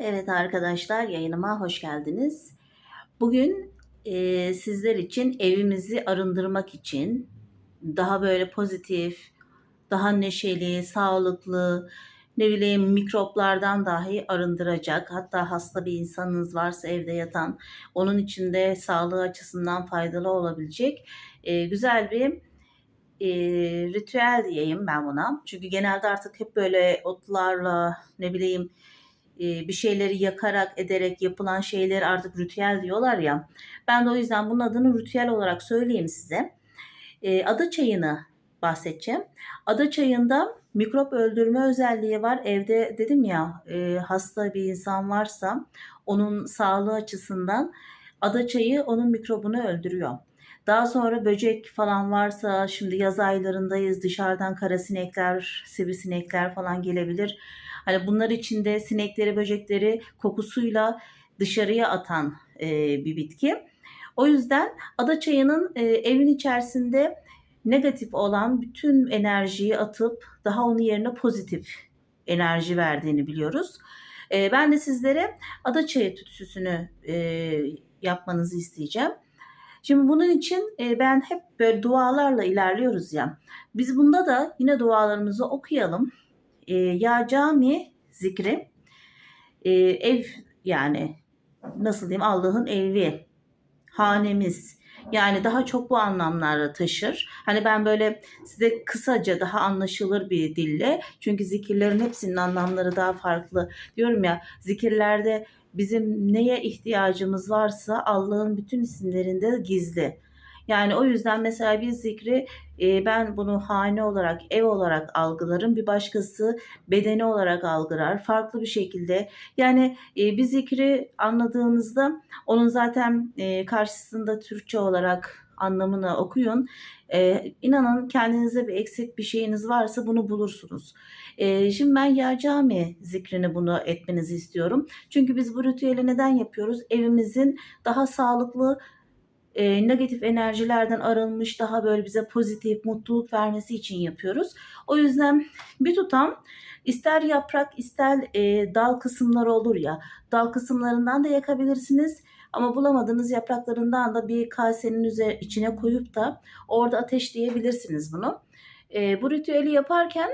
Evet arkadaşlar yayınıma hoş geldiniz. Bugün e, sizler için evimizi arındırmak için daha böyle pozitif, daha neşeli, sağlıklı, ne bileyim mikroplardan dahi arındıracak. Hatta hasta bir insanınız varsa evde yatan, onun için de sağlığı açısından faydalı olabilecek e, güzel bir e, ritüel diyeyim ben buna. Çünkü genelde artık hep böyle otlarla ne bileyim bir şeyleri yakarak ederek yapılan şeyleri artık ritüel diyorlar ya. Ben de o yüzden bunun adını ritüel olarak söyleyeyim size. Ada çayını bahsedeceğim. Ada çayında mikrop öldürme özelliği var. Evde dedim ya hasta bir insan varsa onun sağlığı açısından ada çayı onun mikrobunu öldürüyor. Daha sonra böcek falan varsa şimdi yaz aylarındayız dışarıdan kara sinekler, sivrisinekler falan gelebilir. Hani bunlar içinde sinekleri, böcekleri kokusuyla dışarıya atan e, bir bitki. O yüzden ada çayının e, evin içerisinde negatif olan bütün enerjiyi atıp daha onun yerine pozitif enerji verdiğini biliyoruz. E, ben de sizlere ada çayı tütsüsünü e, yapmanızı isteyeceğim. Şimdi bunun için e, ben hep böyle dualarla ilerliyoruz ya. Biz bunda da yine dualarımızı okuyalım. E, ya cami zikri e, ev yani nasıl diyeyim Allah'ın evi hanemiz yani daha çok bu anlamlara taşır. Hani ben böyle size kısaca daha anlaşılır bir dille çünkü zikirlerin hepsinin anlamları daha farklı. Diyorum ya zikirlerde bizim neye ihtiyacımız varsa Allah'ın bütün isimlerinde gizli. Yani o yüzden mesela bir zikri e, ben bunu hane olarak, ev olarak algılarım. Bir başkası bedeni olarak algılar. Farklı bir şekilde. Yani e, bir zikri anladığınızda onun zaten e, karşısında Türkçe olarak anlamını okuyun. E, inanın kendinize bir eksik bir şeyiniz varsa bunu bulursunuz. E, şimdi ben ya cami zikrini bunu etmenizi istiyorum. Çünkü biz bu ritüeli neden yapıyoruz? Evimizin daha sağlıklı e, negatif enerjilerden arınmış daha böyle bize pozitif mutluluk vermesi için yapıyoruz. O yüzden bir tutam ister yaprak ister e, dal kısımları olur ya dal kısımlarından da yakabilirsiniz. Ama bulamadığınız yapraklarından da bir kasenin üzerine içine koyup da orada ateşleyebilirsiniz bunu. E, bu ritüeli yaparken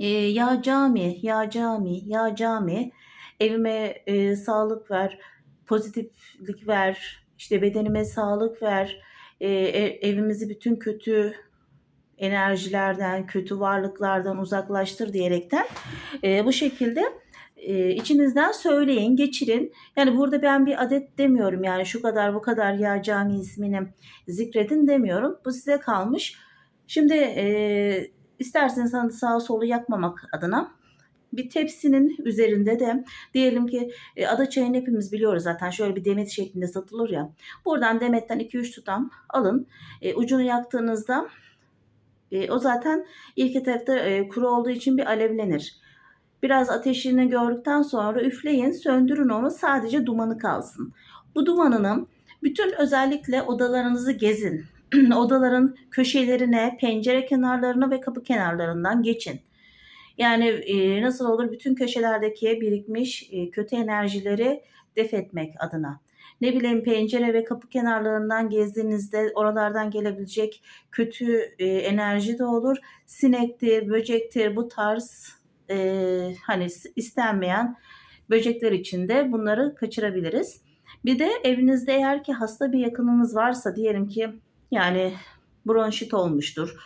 e, ya cami, ya cami, ya cami evime e, sağlık ver, pozitiflik ver, işte bedenime sağlık ver, e, evimizi bütün kötü enerjilerden, kötü varlıklardan uzaklaştır diyerekten e, bu şekilde e, içinizden söyleyin, geçirin. Yani burada ben bir adet demiyorum yani şu kadar bu kadar ya cami ismini zikredin demiyorum. Bu size kalmış. Şimdi e, isterseniz sağa solu yakmamak adına bir tepsinin üzerinde de diyelim ki e, ada çayını hepimiz biliyoruz zaten şöyle bir demet şeklinde satılır ya. Buradan demetten 2-3 tutam alın. E, ucunu yaktığınızda e, o zaten ilk etapta e, kuru olduğu için bir alevlenir. Biraz ateşini gördükten sonra üfleyin, söndürün onu sadece dumanı kalsın. Bu dumanının bütün özellikle odalarınızı gezin. Odaların köşelerine, pencere kenarlarına ve kapı kenarlarından geçin. Yani e, nasıl olur bütün köşelerdeki birikmiş e, kötü enerjileri def etmek adına. Ne bileyim pencere ve kapı kenarlarından gezdiğinizde oralardan gelebilecek kötü e, enerji de olur. Sinektir, böcektir bu tarz e, hani istenmeyen böcekler için de bunları kaçırabiliriz. Bir de evinizde eğer ki hasta bir yakınınız varsa diyelim ki yani bronşit olmuştur.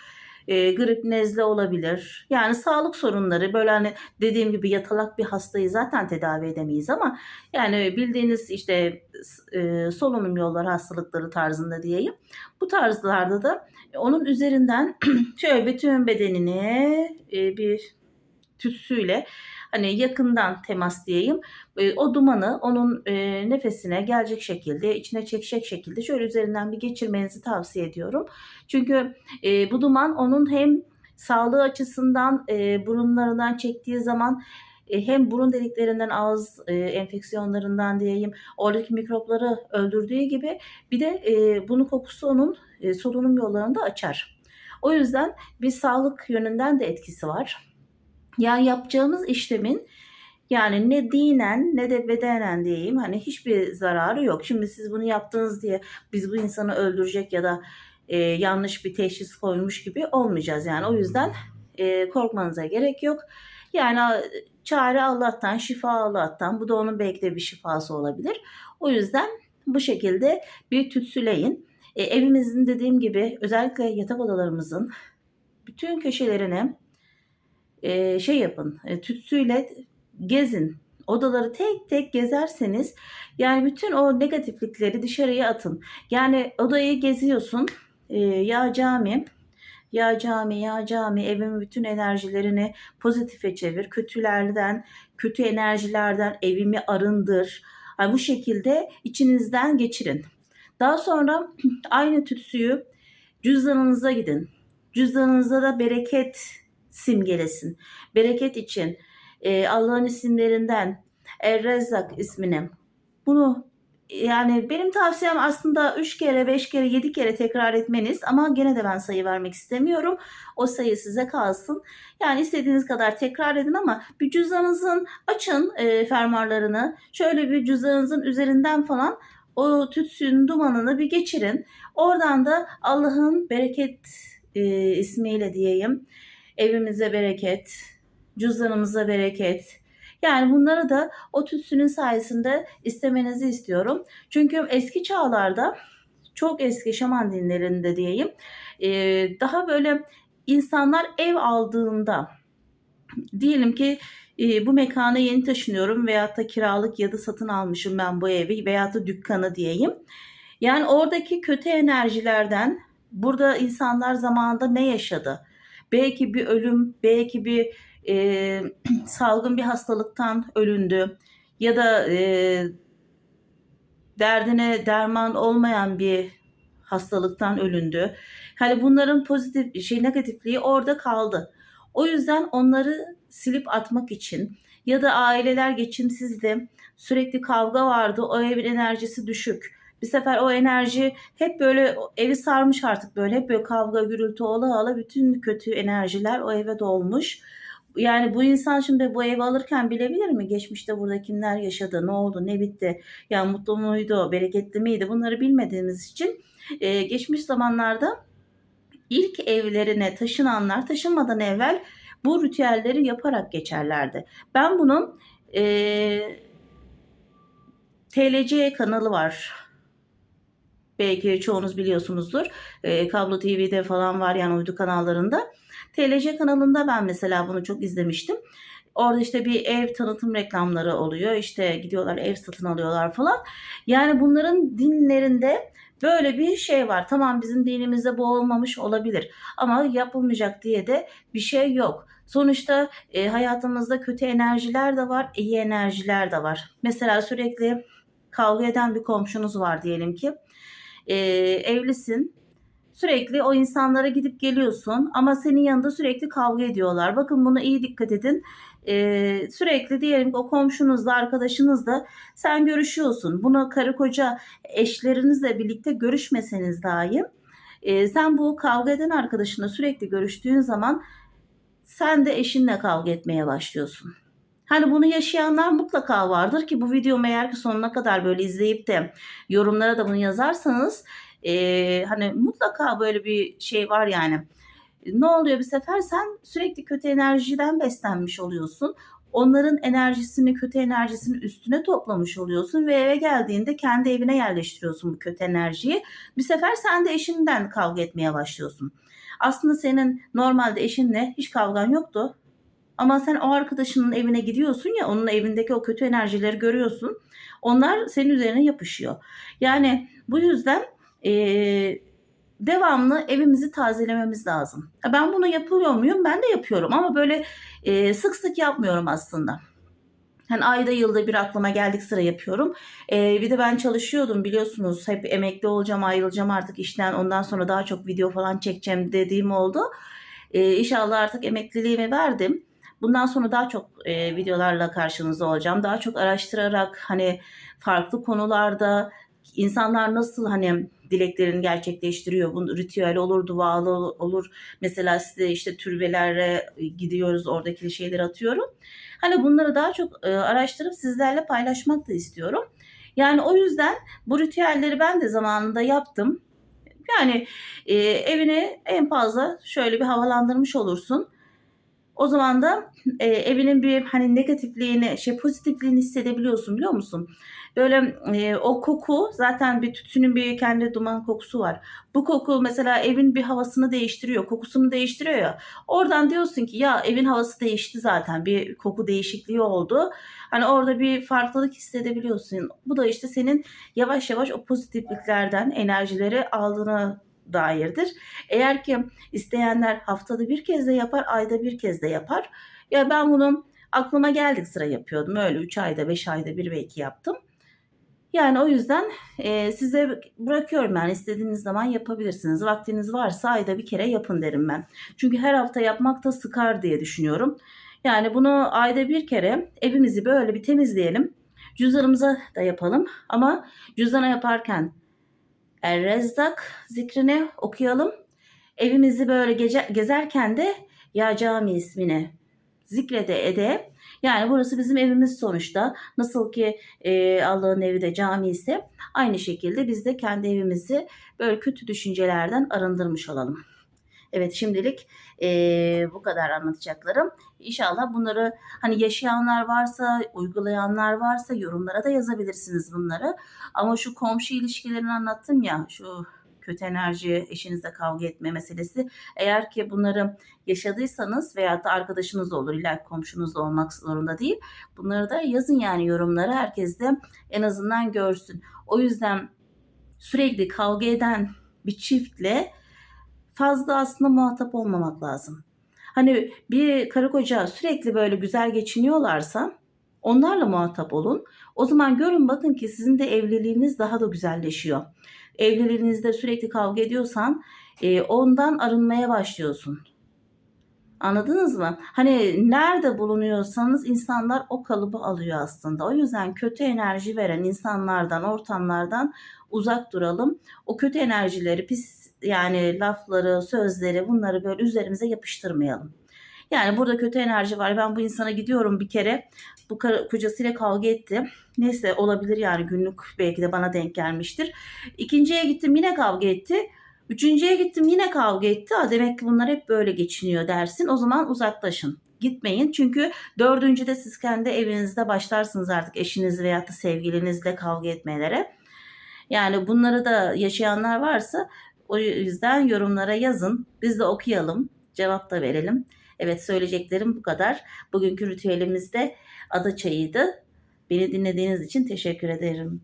E, grip nezle olabilir. Yani sağlık sorunları böyle hani dediğim gibi yatalak bir hastayı zaten tedavi edemeyiz ama yani bildiğiniz işte e, solunum yolları hastalıkları tarzında diyeyim. Bu tarzlarda da onun üzerinden şöyle bütün bedenini e, bir tütsüyle hani yakından temas diyeyim e, o dumanı onun e, nefesine gelecek şekilde içine çekecek şekilde şöyle üzerinden bir geçirmenizi tavsiye ediyorum. Çünkü e, bu duman onun hem sağlığı açısından e, burunlarından çektiği zaman hem burun deliklerinden ağız e, enfeksiyonlarından diyeyim oradaki mikropları öldürdüğü gibi bir de e, bunun kokusu onun e, solunum yollarını da açar. O yüzden bir sağlık yönünden de etkisi var. Yani yapacağımız işlemin Yani ne dinen ne de bedenen diyeyim hani hiçbir zararı yok. Şimdi siz bunu yaptınız diye biz bu insanı öldürecek ya da e, yanlış bir teşhis koymuş gibi olmayacağız. Yani o yüzden e, korkmanıza gerek yok. Yani çare Allah'tan, şifa Allah'tan. Bu da onun belki de bir şifası olabilir. O yüzden bu şekilde bir tütsüleyin. E, evimizin dediğim gibi özellikle yatak odalarımızın bütün köşelerine e, şey yapın. E, tütsüyle gezin. Odaları tek tek gezerseniz yani bütün o negatiflikleri dışarıya atın. Yani odayı geziyorsun. E, ya cami, ya cami, ya cami evimin bütün enerjilerini pozitife çevir. Kötülerden, kötü enerjilerden evimi arındır. Yani bu şekilde içinizden geçirin. Daha sonra aynı tütsüyü cüzdanınıza gidin. Cüzdanınızda da bereket simgelesin. Bereket için e, Allah'ın isimlerinden Er-Rezzak ismini bunu yani benim tavsiyem aslında 3 kere, 5 kere, 7 kere tekrar etmeniz ama gene de ben sayı vermek istemiyorum. O sayı size kalsın. Yani istediğiniz kadar tekrar edin ama bir cüzdanınızın açın e, fermuarlarını. Şöyle bir cüzdanınızın üzerinden falan o tütsünün dumanını bir geçirin. Oradan da Allah'ın bereket e, ismiyle diyeyim. Evimize bereket, cüzdanımıza bereket. Yani bunları da o tütsünün sayesinde istemenizi istiyorum. Çünkü eski çağlarda çok eski şaman dinlerinde diyeyim e, daha böyle insanlar ev aldığında diyelim ki e, bu mekana yeni taşınıyorum veyahut da kiralık ya da satın almışım ben bu evi veyahut da dükkanı diyeyim. Yani oradaki kötü enerjilerden burada insanlar zamanında ne yaşadı? Belki bir ölüm, belki bir e, salgın bir hastalıktan ölündü ya da e, derdine derman olmayan bir hastalıktan ölündü. Hani bunların pozitif şey negatifliği orada kaldı. O yüzden onları silip atmak için ya da aileler geçimsizdi. Sürekli kavga vardı. O evin enerjisi düşük. Bir sefer o enerji hep böyle evi sarmış artık böyle hep böyle kavga gürültü ola ola bütün kötü enerjiler o eve dolmuş. Yani bu insan şimdi bu evi alırken bilebilir mi? Geçmişte burada kimler yaşadı, ne oldu, ne bitti? Yani mutlu muydu, bereketli miydi? Bunları bilmediğimiz için e, geçmiş zamanlarda ilk evlerine taşınanlar taşınmadan evvel bu ritüelleri yaparak geçerlerdi. Ben bunun e, TLC kanalı var. Belki çoğunuz biliyorsunuzdur. E, Kablo TV'de falan var yani uydu kanallarında. TLC kanalında ben mesela bunu çok izlemiştim. Orada işte bir ev tanıtım reklamları oluyor. İşte gidiyorlar ev satın alıyorlar falan. Yani bunların dinlerinde böyle bir şey var. Tamam bizim dinimizde bu olmamış olabilir. Ama yapılmayacak diye de bir şey yok. Sonuçta e, hayatımızda kötü enerjiler de var, iyi enerjiler de var. Mesela sürekli kavga eden bir komşunuz var diyelim ki. E, evlisin, sürekli o insanlara gidip geliyorsun ama senin yanında sürekli kavga ediyorlar. Bakın buna iyi dikkat edin. Ee, sürekli diyelim ki o komşunuzla arkadaşınızla sen görüşüyorsun. Bunu karı koca eşlerinizle birlikte görüşmeseniz dahi e, sen bu kavga eden arkadaşınla sürekli görüştüğün zaman sen de eşinle kavga etmeye başlıyorsun. Hani bunu yaşayanlar mutlaka vardır ki bu videomu eğer ki sonuna kadar böyle izleyip de yorumlara da bunu yazarsanız e, hani mutlaka böyle bir şey var yani. Ne oluyor bir sefer sen sürekli kötü enerjiden beslenmiş oluyorsun. Onların enerjisini, kötü enerjisini üstüne toplamış oluyorsun ve eve geldiğinde kendi evine yerleştiriyorsun bu kötü enerjiyi. Bir sefer sen de eşinden kavga etmeye başlıyorsun. Aslında senin normalde eşinle hiç kavgan yoktu. Ama sen o arkadaşının evine gidiyorsun ya onun evindeki o kötü enerjileri görüyorsun. Onlar senin üzerine yapışıyor. Yani bu yüzden e, devamlı evimizi tazelememiz lazım. Ben bunu yapıyor muyum? Ben de yapıyorum ama böyle e, sık sık yapmıyorum aslında. Hani ayda yılda bir aklıma geldik sıra yapıyorum. E, bir de ben çalışıyordum biliyorsunuz. Hep emekli olacağım, ayrılacağım artık işten. Ondan sonra daha çok video falan çekeceğim dediğim oldu. E, inşallah artık emekliliğimi verdim. Bundan sonra daha çok e, videolarla karşınızda olacağım. Daha çok araştırarak hani farklı konularda insanlar nasıl hani dileklerini gerçekleştiriyor. Bu ritüel olur, dualı olur. Mesela size işte türbelere gidiyoruz, oradaki şeyleri atıyorum. Hani bunları daha çok e, araştırıp sizlerle paylaşmak da istiyorum. Yani o yüzden bu ritüelleri ben de zamanında yaptım. Yani e, evini en fazla şöyle bir havalandırmış olursun. O zaman da e, evinin bir hani negatifliğini, şey pozitifliğini hissedebiliyorsun biliyor musun? Böyle e, o koku zaten bir tütünün bir kendi duman kokusu var. Bu koku mesela evin bir havasını değiştiriyor, kokusunu değiştiriyor ya. Oradan diyorsun ki ya evin havası değişti zaten. Bir koku değişikliği oldu. Hani orada bir farklılık hissedebiliyorsun. Bu da işte senin yavaş yavaş o pozitifliklerden enerjileri aldığına dairdir. Eğer ki isteyenler haftada bir kez de yapar, ayda bir kez de yapar. Ya ben bunu aklıma geldik sıra yapıyordum. Öyle 3 ayda 5 ayda bir belki yaptım. Yani o yüzden e, size bırakıyorum yani istediğiniz zaman yapabilirsiniz. Vaktiniz varsa ayda bir kere yapın derim ben. Çünkü her hafta yapmak da sıkar diye düşünüyorum. Yani bunu ayda bir kere evimizi böyle bir temizleyelim. Cüzdanımıza da yapalım ama cüzdana yaparken Er-Rezzak zikrini okuyalım. Evimizi böyle gece, gezerken de Ya Cami ismini zikrede ede. Yani burası bizim evimiz sonuçta. Nasıl ki e, Allah'ın evi de cami ise aynı şekilde biz de kendi evimizi böyle kötü düşüncelerden arındırmış olalım. Evet şimdilik e, bu kadar anlatacaklarım. İnşallah bunları hani yaşayanlar varsa, uygulayanlar varsa yorumlara da yazabilirsiniz bunları. Ama şu komşu ilişkilerini anlattım ya, şu kötü enerji, eşinizle kavga etme meselesi. Eğer ki bunları yaşadıysanız veya da arkadaşınız da olur, illa komşunuz da olmak zorunda değil. Bunları da yazın yani yorumlara. Herkes de en azından görsün. O yüzden sürekli kavga eden bir çiftle fazla aslında muhatap olmamak lazım. Hani bir karı koca sürekli böyle güzel geçiniyorlarsa onlarla muhatap olun. O zaman görün bakın ki sizin de evliliğiniz daha da güzelleşiyor. Evliliğinizde sürekli kavga ediyorsan e, ondan arınmaya başlıyorsun. Anladınız mı? Hani nerede bulunuyorsanız insanlar o kalıbı alıyor aslında. O yüzden kötü enerji veren insanlardan, ortamlardan uzak duralım. O kötü enerjileri, pis yani lafları, sözleri bunları böyle üzerimize yapıştırmayalım. Yani burada kötü enerji var. Ben bu insana gidiyorum bir kere. Bu kocasıyla kavga etti. Neyse olabilir yani günlük belki de bana denk gelmiştir. İkinciye gittim yine kavga etti. Üçüncüye gittim yine kavga etti. Ha, demek ki bunlar hep böyle geçiniyor dersin. O zaman uzaklaşın. Gitmeyin çünkü dördüncüde siz kendi evinizde başlarsınız artık eşiniz veya da sevgilinizle kavga etmelere. Yani bunları da yaşayanlar varsa o yüzden yorumlara yazın. Biz de okuyalım. Cevap da verelim. Evet söyleyeceklerim bu kadar. Bugünkü ritüelimizde ada çayıydı. Beni dinlediğiniz için teşekkür ederim.